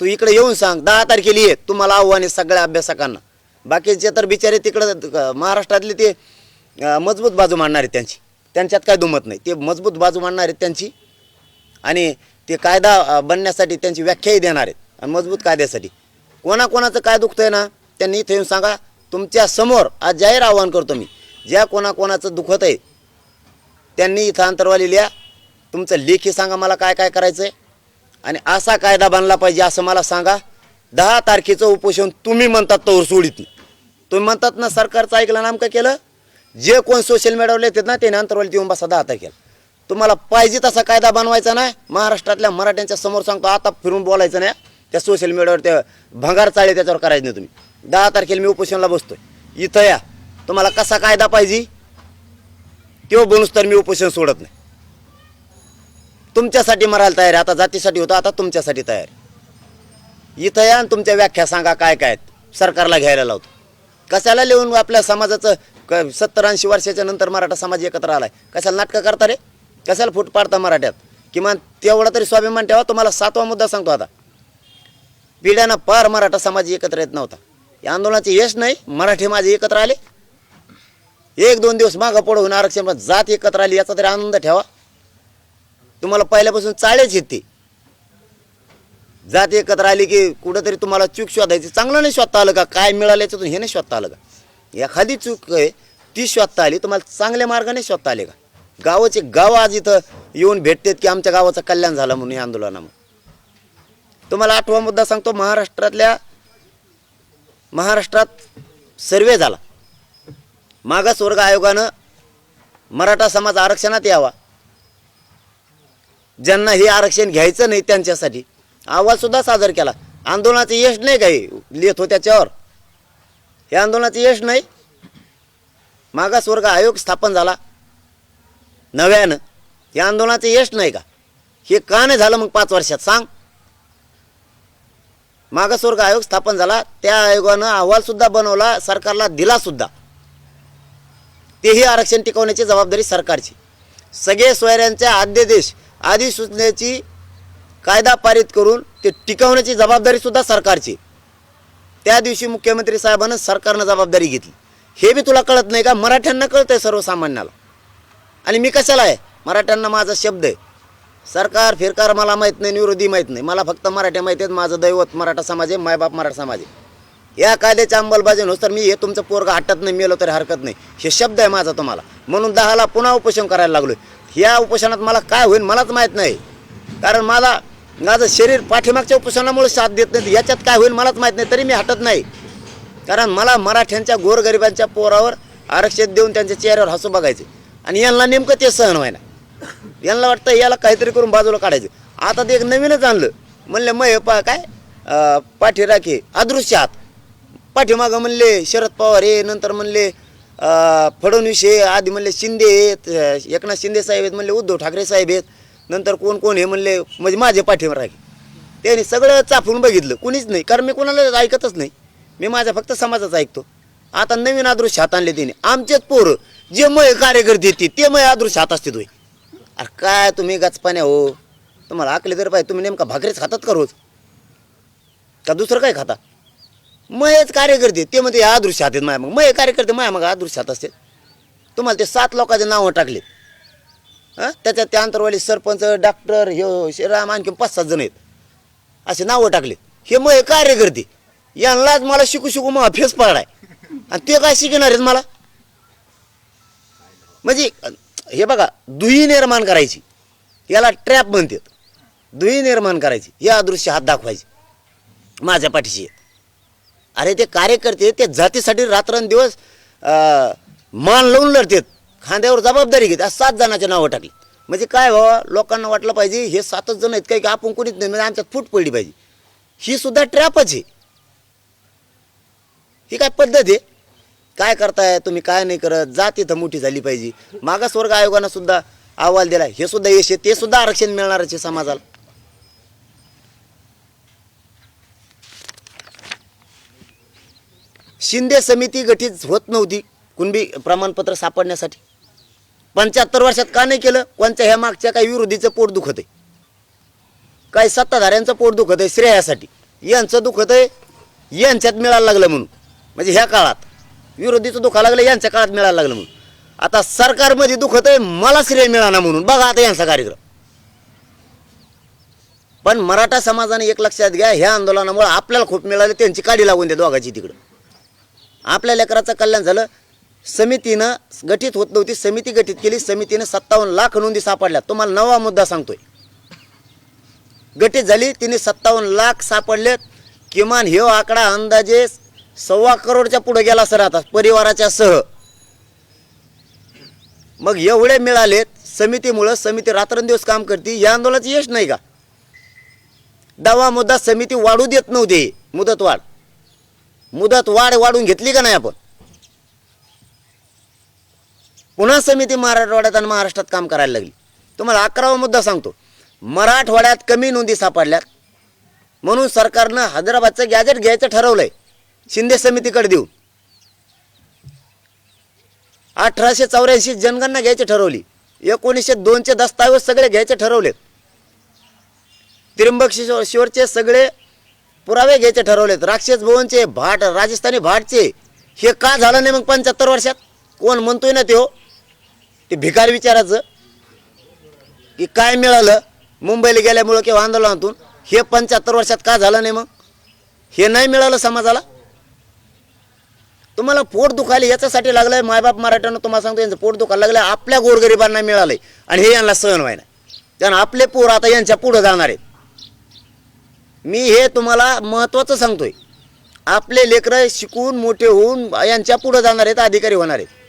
तू इकडे येऊन सांग दहा तारखेला ये तुम्हाला आव्हान आहे सगळ्या अभ्यासकांना. बाकीचे तर बिचारे तिकडं महाराष्ट्रातले ते मजबूत बाजू मांडणार आहेत त्यांची. त्यांच्यात काय दुमत नाही. ते मजबूत बाजू मांडणार आहेत त्यांची. आणि ते कायदा बनण्यासाठी त्यांची व्याख्याही देणार आहेत. आणि मजबूत कायद्यासाठी. कोणाकोणाचं काय दुखतंय ना त्यांनी इथे येऊन सांगा तुमच्यासमोर आज जाहीर आव्हान करतो मी. ज्या कोणाकोणाचं दुखत आहे त्यांनी इथं अंतरवाली लिहा. तुमचं लेखी सांगा मला काय काय करायचं आहे आणि असा कायदा बनला पाहिजे असं मला सांगा. दहा तारखेचं उपोषण तुम्ही म्हणतात तोवर सोडित तुम्ही म्हणतात ना सरकारचं ऐकलं नाम काय केलं? जे कोण सोशल मीडियावर येतात ना त्याने अंतरवालीत येऊन बसा दहा तारखेला. तुम्हाला पाहिजे तसा कायदा बनवायचा नाही. महाराष्ट्रातल्या मराठ्यांच्या समोर सांगतो आता फिरून बोलायचं नाही. त्या सोशल मीडियावर त्या भंगार चाळे त्याच्यावर करायचं नाही तुम्ही. दहा तारखेला मी उपोषणला बसतोय. इथं या. तुम्हाला कसा कायदा पाहिजे? तो बोलूस तर मी उपोषण सोडत नाही. तुमच्यासाठी मरायला तयार आहे. आता जातीसाठी होतं आता तुमच्यासाठी तयार इथं या आणि तुमच्या व्याख्या सांगा काय काय आहेत. सरकारला घ्यायला लावतो. कशाला लिहून आपल्या समाजाचं क सत्तर ऐंशी वर्षाच्या नंतर मराठा समाज एकत्र आलाय? कशाला नाटकं करता रे? कशाला फूट पाडता मराठ्यात? किमान तेवढा तरी स्वाभिमान ठेवा तुम्हाला सातवा मुद्दा सांगतो आता. पिढ्यानं पार मराठा समाज एकत्र येत नव्हता. या आंदोलनाचे यश नाही मराठी माझे एकत्र आले. एक दोन दिवस मागं होऊन आरक्षण जात एकत्र आली याचा तरी आनंद ठेवा. तुम्हाला पहिल्यापासून चाळेच येते. जात एकत्र आली की कुठंतरी तुम्हाला चूक शोधायची. चांगलं नाही शोधता आलं का? काय मिळालं याच्यातून? हे नाही शोधता आलं का? एखादी चूक आहे ती शोधता आली तुम्हाला चांगल्या मार्गाने शोधता आले का? गावाचे गाव आज इथं येऊन भेटतात की आमच्या गावाचं कल्याण झालं म्हणून या आंदोलनामुळे. तुम्हाला आठवा मुद्दा सांगतो महाराष्ट्रातल्या महाराष्ट्रात सर्वे झाला. मागासवर्ग आयोगानं मराठा समाज आरक्षणात यावा. ज्यांना हे आरक्षण घ्यायचं नाही त्यांच्यासाठी. अहवाल सुद्धा सादर केला. आंदोलनाचं यश नाही काही. लिहित हो त्याच्यावर. हे आंदोलनाचं यश नाही. मागासवर्ग आयोग स्थापन झाला. नव्यानं. या आंदोलनाचं यश नाही का? हे का नाही झालं मग पाच वर्षात? सांग. मागासवर्ग आयोग स्थापन झाला. त्या आयोगानं अहवालसुद्धा बनवला. सरकारला दिला सुद्धा. तेही आरक्षण टिकवण्याची जबाबदारी सरकारची. सगळे सोयऱ्यांच्या आद्यदेश अधिसूचनेची कायदा पारित करून ते टिकवण्याची जबाबदारी सुद्धा सरकारची. त्या दिवशी मुख्यमंत्री साहेबांनं सरकारनं जबाबदारी घेतली. हे बी तुला कळत नाही का? मराठ्यांना कळतंय सर्वसामान्याला. आणि मी कशाला आहे? मराठ्यांना माझा शब्द आहे. सरकार फिरकार मला माहीत नाही विरोधी माहीत नाही. मला फक्त मराठ्या माहीत आहेत. माझं दैवत मराठा समाज आहे मायबाप मराठा समाज आहे. या कायद्याच्या अंमलबजावणी होस तर मी हे तुमचं पोरगा हटत नाही मेलो तरी हरकत नाही. हे शब्द आहे माझा तुम्हाला. म्हणून दहाला पुन्हा उपोषण करायला लागलो ह्या उपोषणात मला काय होईल मलाच माहीत नाही. कारण मला माझं शरीर पाठीमागच्या उपोषणामुळे साथ देत नाही. याच्यात काय होईल मलाच माहीत नाही तरी मी हटत नाही. कारण मला मराठ्यांच्या गोरगरिबांच्या पोरावर आरक्षण देऊन त्यांच्या चेहऱ्यावर हसू बघायचे. आणि यांना नेमकं ते सहन व्हायना यांना वाटतं याला काहीतरी करून बाजूला काढायचं. आता ते एक नवीनच आणलं. म्हणलं मग हे पा काय? अं, पाठी राखे अदृश्य आत पाठीमागं म्हणले शरद पवार हे नंतर म्हणले फडणवीस हे आधी म्हणले शिंदे आहेत एकनाथ शिंदे साहेब आहेत म्हणले उद्धव ठाकरे साहेब आहेत. नंतर कोण कोण हे म्हणले म्हणजे माझे पाठीवर राखे त्याने सगळं चाफून बघितलं कुणीच नाही. कारण मी कोणाला ऐकतच नाही. मी माझ्या फक्त समाजाचा ऐकतो. आता नवीन आदृश्य हात आणले त्याने. आमचेच पोरं जे मय कार्यकर्ते येते ते मय आदृश्य हात असते तुम्ही अरे काय तुम्ही गचपाण्या हो? तुम्हाला आकले तर पाहिजे. तुम्ही नेमका भाकरीच खातात का रोज? का दुसरं काय खाता? मयच कार्यकर्ते ते म्हणते आदृश्य हातात आहेत माया मग. मय कार्यकर्ते माया मग आदृश्य हात असते तुम्हाला ते सात लोकांचे नावं टाकले हां? त्याच्यात त्या अंतरवाली सरपंच डॉक्टर हे श्रीराम आणखी पाच सात जण आहेत. असे नावं टाकले हे मग हे कार्यकर्ते यांनाच मला शिकू शिकू मग फेस पडाय आणि ते काय शिकणार आहेत मला? म्हणजे हे बघा दुही निर्माण करायची. याला ट्रॅप म्हणतात. दुही निर्माण करायची. हे अदृश्य हात दाखवायचे. माझ्या पाठीशी. आहेत. अरे ते कार्यकर्ते ते जातीसाठी रात्रंदिवस मान लावून लढतात. खांद्यावर जबाबदारी घेत. आज सात जणांचे नावं टाकली. म्हणजे काय व्हावं लोकांना वाटलं पाहिजे हे सातच जण आहेत काय की आपण कोणीच नाही म्हणजे आमच्यात फूट पडली पाहिजे. ही सुद्धा ट्रॅपच आहे. ही काय पद्धत आहे? काय करताय? तुम्ही काय नाही करत. जात इथं मोठी झाली पाहिजे. मागासवर्ग आयोगानं सुद्धा अहवाल दिला हे सुद्धा यश आहे. ते सुद्धा आरक्षण मिळणारच आहे समाजाला. शिंदे समिती गठीत होत नव्हती कुणबी प्रमाणपत्र सापडण्यासाठी. पंच्याहत्तर वर्षात का नाही केलं? कोणत्या ह्या मागच्या काही विरोधीचं पोट दुखत आहे? काही सत्ताधाऱ्यांचं पोट दुखत आहे श्रेयासाठी. यांचं दुखत आहे यांच्यात मिळायला लागलं म्हणून. म्हणजे ह्या काळात. विरोधीचं दुखा लागलं यांच्या काळात मिळायला लागलं म्हणून. आता सरकारमध्ये दुखत आहे मला श्रेय मिळाना म्हणून. बघा आता यांचा कार्यक्रम. पण मराठा समाजाने एक लक्षात घ्या ह्या आंदोलनामुळे आपल्याला खूप मिळाले त्यांची काडी लागून द्या दोघाची तिकडं. आपल्या लेकराचं कल्याण झालं. समितीनं गठीत होत नव्हती. समिती गठीत केली. समितीनं सत्तावन्न लाख नोंदी सापडल्या. तुम्हाला नवा मुद्दा सांगतोय. गठीत झाली. तिने सत्तावन्न लाख सापडलेत किमान ह्यो आकडा अंदाजे सव्वा करोडच्या पुढे गेला सर आता परिवाराच्या सह. मग एवढे मिळालेत समितीमुळं. समिती रात्रंदिवस काम करते. या आंदोलनाचं यश नाही का? दावा मुद्दा समिती वाढू देत नव्हती. मुदतवाढ. मुदत वाढ वाढून घेतली का नाही आपण? पुन्हा समिती मराठवाड्यात आणि महाराष्ट्रात काम करायला लागली. तुम्हाला अकरावा मुद्दा सांगतो. मराठवाड्यात कमी नोंदी सापडल्यात. म्हणून सरकारनं हैदराबादचं गॅजेट घ्यायचं ठरवलंय. शिंदे समितीकडे देऊन. अठराशे चौऱ्याऐंशी जनगणना घ्यायची ठरवली. एकोणीसशे दोनचे दस्तावेज सगळे घ्यायचे ठरवले त्र्यंबक शिवरचे सगळे पुरावे घ्यायचे ठरवलेत. राक्षस भवनचे भाट राजस्थानी भाटचे. हे का झालं नाही मग पंच्याहत्तर वर्षात? कोण म्हणतोय ना ते हो? ते भिकार विचाराचं. की काय मिळालं? मुंबईला गेल्यामुळं किंवा आंदोलनातून हे पंच्याहत्तर वर्षात का झालं नाही मग? हे नाही मिळालं समाजाला? तुम्हाला पोट दुखायला याच्यासाठी लागलंय मायबाप मराठ्यानं तुम्हाला सांगतो यांचं पोट दुखायला लागलं आपल्या गोरगरिबांना मिळालंय. आणि हे यांना सहन व्हायला. त्यानं आपले पोर आता यांच्या पुढं जाणार आहेत. मी हे तुम्हाला महत्त्वाचं सांगतोय. आपले लेकरं शिकून मोठे होऊन यांच्या पुढं जाणार आहेत अधिकारी होणार आहेत.